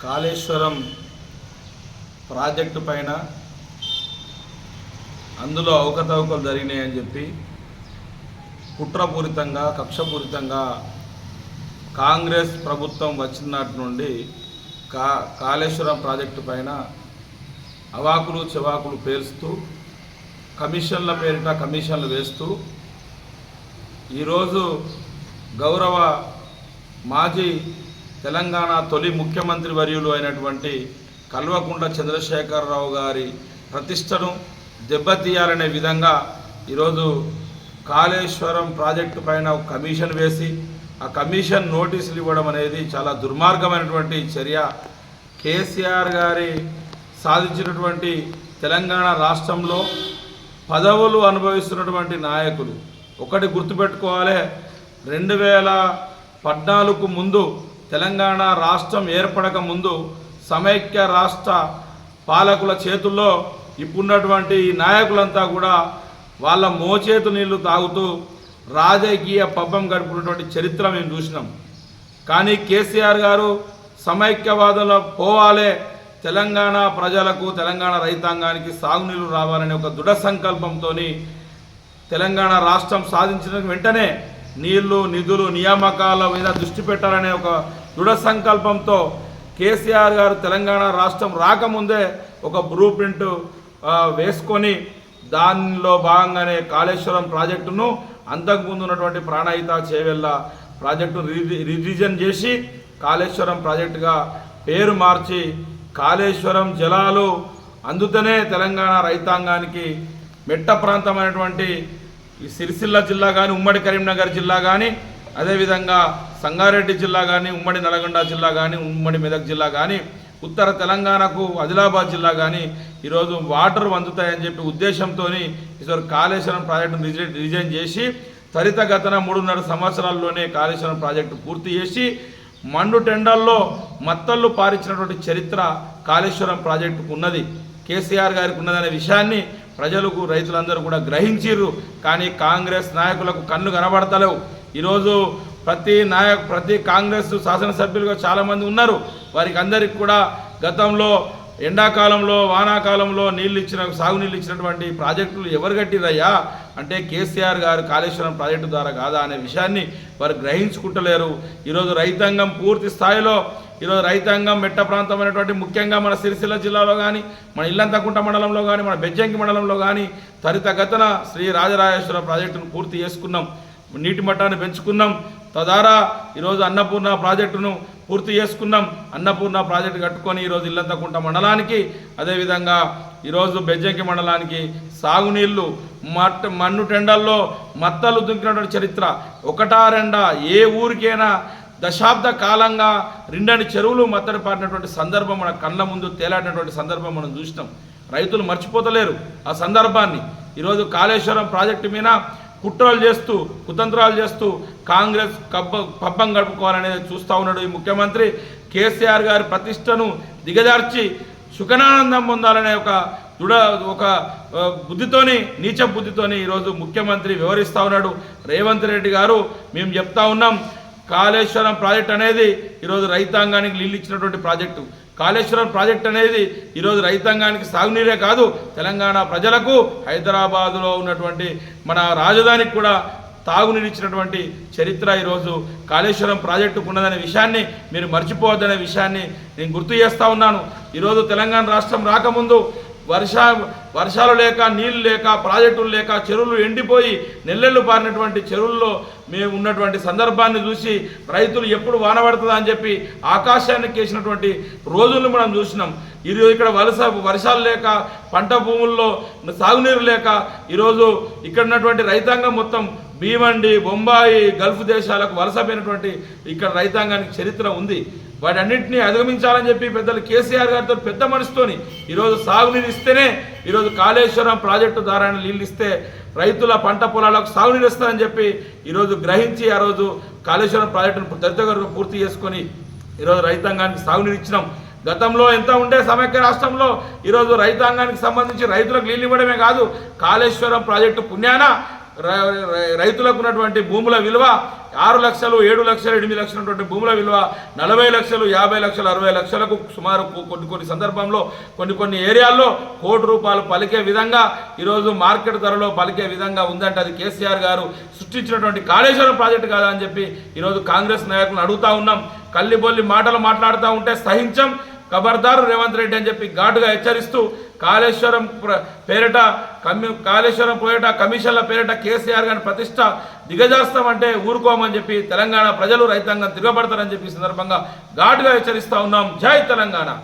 Kaleshwaram project పైన అందులో అవకతవకలు జరిగినాయని చెప్పి కుట్రపూరితంగా కక్షపూరితంగా కాంగ్రెస్ ప్రభుత్వం వచ్చినటి నుండి కా కాళేశ్వరం ప్రాజెక్టు పైన అవాకులు చెవాకులు పేరుస్తూ కమిషన్ల పేరిట కమిషన్లు వేస్తూ ఈరోజు గౌరవ మాజీ తెలంగాణ తొలి ముఖ్యమంత్రి వర్యులు అయినటువంటి కల్వకుంట్ల చంద్రశేఖరరావు గారి ప్రతిష్టను దెబ్బతీయాలనే విధంగా ఈరోజు కాళేశ్వరం ప్రాజెక్టు పైన ఒక కమిషన్ వేసి ఆ కమిషన్ నోటీసులు ఇవ్వడం అనేది చాలా దుర్మార్గమైనటువంటి చర్య. కేసీఆర్ గారి సాధించినటువంటి తెలంగాణ రాష్ట్రంలో పదవులు అనుభవిస్తున్నటువంటి నాయకులు. ఒకటి గుర్తుపెట్టుకోవాలి రెండు వేల పద్నాలుగు ముందు తెలంగాణ రాష్ట్రం ఏర్పడక ముందు సమైక్య రాష్ట్ర పాలకుల చేతుల్లో ఇప్పుడున్నటువంటి ఈ నాయకులంతా కూడా వాళ్ళ మోచేతు నీళ్ళు తాగుతూ రాజకీయ పబ్బం గడుపుకున్నటువంటి చరిత్ర మేము చూసినాం. కానీ కేసీఆర్ గారు సమైక్యవాదంలో పోవాలే తెలంగాణ ప్రజలకు తెలంగాణ రైతాంగానికి సాగునీళ్ళు రావాలనే ఒక దృఢ సంకల్పంతో తెలంగాణ రాష్ట్రం సాధించిన వెంటనే నీళ్ళు నిధులు నియామకాల మీద దృష్టి పెట్టాలనే ఒక దృఢ సంకల్పంతో కేసీఆర్ గారు తెలంగాణ రాష్ట్రం రాకముందే ఒక బ్లూ ప్రింట్ వేసుకొని దానిలో భాగంగానే కాళేశ్వరం ప్రాజెక్టును అంతకుముందు ఉన్నటువంటి ప్రాణహిత చేవెళ్ళ ప్రాజెక్టును రివిజన్ చేసి కాళేశ్వరం ప్రాజెక్టుగా పేరు మార్చి కాళేశ్వరం జలాలు అందుతనే తెలంగాణ రైతాంగానికి మెట్ట ప్రాంతమైనటువంటి ఈ సిరిసిల్ల జిల్లా కానీ ఉమ్మడి కరీంనగర్ జిల్లా కానీ అదేవిధంగా సంగారెడ్డి జిల్లా కానీ ఉమ్మడి నల్గొండ జిల్లా కానీ ఉమ్మడి మెదక్ జిల్లా కానీ ఉత్తర తెలంగాణకు ఆదిలాబాద్ జిల్లా కానీ ఈరోజు వాటర్ అందుతాయని చెప్పి ఉద్దేశంతో ఈసారి కాళేశ్వరం ప్రాజెక్టును రిజైన్ రిజైన్ చేసి త్వరితగతన మూడున్నర సంవత్సరాల్లోనే కాళేశ్వరం ప్రాజెక్టు పూర్తి చేసి మండు టెండర్లో మత్తళ్ళు పారించినటువంటి చరిత్ర కాళేశ్వరం ప్రాజెక్టుకు ఉన్నది. కేసీఆర్ గారికి ఉన్నదనే విషయాన్ని ప్రజలకు రైతులందరూ కూడా గ్రహించిర్రు. కానీ కాంగ్రెస్ నాయకులకు కన్ను కనబడతలేవు. ఈరోజు ప్రతి నాయక్ ప్రతి కాంగ్రెస్ శాసనసభ్యులుగా చాలామంది ఉన్నారు. వారికి అందరికి కూడా గతంలో ఎండాకాలంలో వానాకాలంలో నీళ్ళు ఇచ్చిన సాగునీళ్ళు ఇచ్చినటువంటి ప్రాజెక్టులు ఎవరు కట్టిరయ్యా అంటే కేసీఆర్ గారు కాళేశ్వరం ప్రాజెక్టు ద్వారా కాదా అనే విషయాన్ని వారు గ్రహించుకుంటలేరు. ఈరోజు రైతాంగం పూర్తి స్థాయిలో ఈరోజు రైతాంగం మెట్ట ప్రాంతమైనటువంటి ముఖ్యంగా మన సిరిసిల్ల జిల్లాలో కానీ మన ఇల్లంతకుంట మండలంలో కానీ మన బెజ్జంకి మండలంలో కానీ త్వరితగతన శ్రీ రాజరాజేశ్వర ప్రాజెక్టును పూర్తి చేసుకున్నాం. నీటి మట్టాన్ని పెంచుకున్నాం. తదారా ఈరోజు అన్నపూర్ణ ప్రాజెక్టును పూర్తి చేసుకున్నాం. అన్నపూర్ణ ప్రాజెక్టు కట్టుకొని ఈరోజు ఇల్లంతకుంట మండలానికి అదేవిధంగా ఈరోజు బెజ్జంకి మండలానికి సాగునీళ్ళు మట్ మన్ను టెండల్లో మత్తలు దుంకినటువంటి చరిత్ర. ఒకటా రెండా ఏ ఊరికైనా దశాబ్ద కాలంగా రెండని చెరువులు మత్తడి పారినటువంటి సందర్భం మన కళ్ళ ముందు తేలాడినటువంటి సందర్భం మనం చూసినాం. రైతులు మర్చిపోతలేరు ఆ సందర్భాన్ని. ఈరోజు కాళేశ్వరం ప్రాజెక్టు మీద కుట్రలు చేస్తూ కుతంత్రాలు చేస్తూ కాంగ్రెస్ కబ్బ పబ్బం గడుపుకోవాలనేది చూస్తూ ఉన్నాడు ఈ ముఖ్యమంత్రి. కేసీఆర్ గారి ప్రతిష్టను దిగజార్చి సుఖనానందం పొందాలనే ఒక దృఢ ఒక బుద్ధితోని నీచ బుద్ధితోని ఈరోజు ముఖ్యమంత్రి వివరిస్తూ ఉన్నాడు. రేవంత్ రెడ్డి గారు మేము చెప్తా ఉన్నాం కాళేశ్వరం ప్రాజెక్ట్ అనేది ఈరోజు రైతాంగానికి నీళ్ళు ఇచ్చినటువంటి ప్రాజెక్టు. కాళేశ్వరం ప్రాజెక్ట్ అనేది ఈరోజు రైతాంగానికి సాగునీరే కాదు తెలంగాణ ప్రజలకు హైదరాబాదులో ఉన్నటువంటి మన రాజధానికి కూడా తాగునీరు ఇచ్చినటువంటి చరిత్ర ఈరోజు కాళేశ్వరం ప్రాజెక్టుకు ఉన్నదనే విషయాన్ని మీరు మర్చిపోవద్దనే విషయాన్ని నేను గుర్తు చేస్తూ ఉన్నాను. ఈరోజు తెలంగాణ రాష్ట్రం రాకముందు వర్ష వర్షాలు లేక నీళ్ళు లేక ప్రాజెక్టులు లేక చెరువులు ఎండిపోయి నెల్లెళ్ళు పారినటువంటి చెరువుల్లో మేము ఉన్నటువంటి సందర్భాన్ని చూసి రైతులు ఎప్పుడు వాన పడుతుందా అని చెప్పి ఆకాశానికి వేసినటువంటి రోజులను మనం చూసినాం. ఈరోజు ఇక్కడ వలస వర్షాలు లేక పంట భూముల్లో సాగునీరు లేక ఈరోజు ఇక్కడ ఉన్నటువంటి రైతాంగం మొత్తం భీమండి బొంబాయి గల్ఫ్ దేశాలకు వలసపోయినటువంటి ఇక్కడ రైతాంగానికి చరిత్ర ఉంది. వాటన్నింటినీ అధిగమించాలని చెప్పి పెద్దలు కేసీఆర్ గారితో పెద్ద మనసుతోని ఈరోజు సాగునీరు ఇస్తేనే ఈరోజు కాళేశ్వరం ప్రాజెక్టు ద్వారా నీళ్ళు ఇస్తే రైతుల పంట పొలాలకు సాగునీరు ఇస్తారని చెప్పి ఈరోజు గ్రహించి ఆ రోజు కాళేశ్వరం ప్రాజెక్టును త్వరితగతిన పూర్తి చేసుకొని ఈరోజు రైతాంగానికి సాగునీరు ఇచ్చినాం. గతంలో ఎంత ఉండే సమైక్య రాష్ట్రంలో ఈరోజు రైతాంగానికి సంబంధించి రైతులకు నీళ్ళు ఇవ్వడమే కాదు కాళేశ్వరం ప్రాజెక్టు పుణ్యాన రైతులకు ఉన్నటువంటి భూముల విలువ ఆరు లక్షలు ఏడు లక్షలు ఎనిమిది లక్షలు ఉన్నటువంటి భూముల విలువ నలభై లక్షలు యాభై లక్షలు అరవై లక్షలకు సుమారు కొన్ని కొన్ని సందర్భంలో కొన్ని కొన్ని ఏరియాల్లో కోటి రూపాయలు పలికే విధంగా ఈరోజు మార్కెట్ ధరలో పలికే విధంగా ఉందంటే. అది కేసీఆర్ గారు సృష్టించినటువంటి కాళేశ్వరం ప్రాజెక్టు కాదా అని చెప్పి ఈరోజు కాంగ్రెస్ నాయకులను అడుగుతా ఉన్నాం. కల్లిబొల్లి మాటలు మాట్లాడుతూ ఉంటే సహించం. ఖబర్దారు రేవంత్ రెడ్డి అని చెప్పి ఘాటుగా హెచ్చరిస్తూ కాళేశ్వరం ప్ర- పేరిట కమి కాళేశ్వరం పేరిట కమిషన్ల పేరిట కేసీఆర్ గారి ప్రతిష్ట దిగజాస్తామంటే ఊరుకోమని చెప్పి తెలంగాణ ప్రజలు రైతాంగం తిరగబడతారని చెప్పి సందర్భంగా ఘాటుగా హెచ్చరిస్తా ఉన్నాం. జై తెలంగాణ.